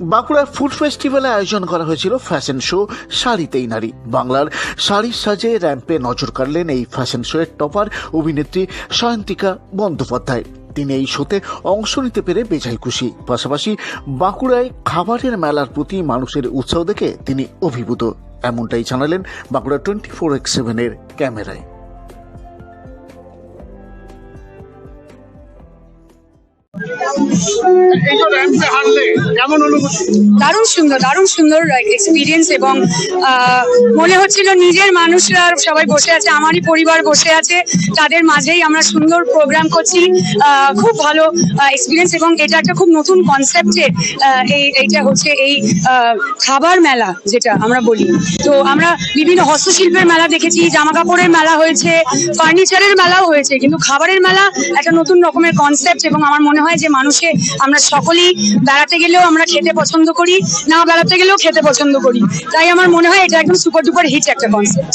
বাঁকুড়ার ফুড ফেস্টিভ্যালে আয়োজন করা হয়েছিল ফ্যাশন শো শাড়িতেই নারী। বাংলার শাড়ির সাজে র্যাম্পে নজর কাড়লেন এই ফ্যাশন শো এর টপার অভিনেত্রী সায়ন্তিকা বন্দ্যোপাধ্যায়। তিনি এই শোতে অংশ নিতে পেরে বেজায় খুশি। পাশাপাশি বাঁকুড়ায় খাবারের মেলার প্রতি মানুষের উৎসাহ দেখে তিনি অভিভূত। এমনটাই জানালেন বাঁকুড়া টোয়েন্টি ফোর এক্স সেভেনের ক্যামেরায়। দারুণ সুন্দর দারুণ সুন্দর এক্সপিরিয়েন্স এবং মনে হচ্ছিল নিজের মানুষরা সবাই বসে আছে, আমারই পরিবার বসে আছে, তাদের মাঝেই আমরা সুন্দর প্রোগ্রাম করছি খুব ভালো এক্সপিরিয়েন্স এবং এটা একটা খুব নতুন কনসেপ্টের এই, এইটা হচ্ছে এই খাবার মেলা যেটা আমরা বলি। তো আমরা বিভিন্ন হস্তশিল্পের মেলা দেখেছি জামা কাপড়ের মেলা হয়েছে ফার্নিচারের মেলাও হয়েছে, কিন্তু খাবারের মেলা একটা নতুন রকমের কনসেপ্ট এবং আমার মনে হয় যে মানুষে আমরা সকলেই বেড়াতে গেলেও আমরা খেতে পছন্দ করি, না বেড়াতে গেলেও খেতে পছন্দ করি। তাই আমার মনে হয় এটা একদম সুপার ডুপার হিট একটা concept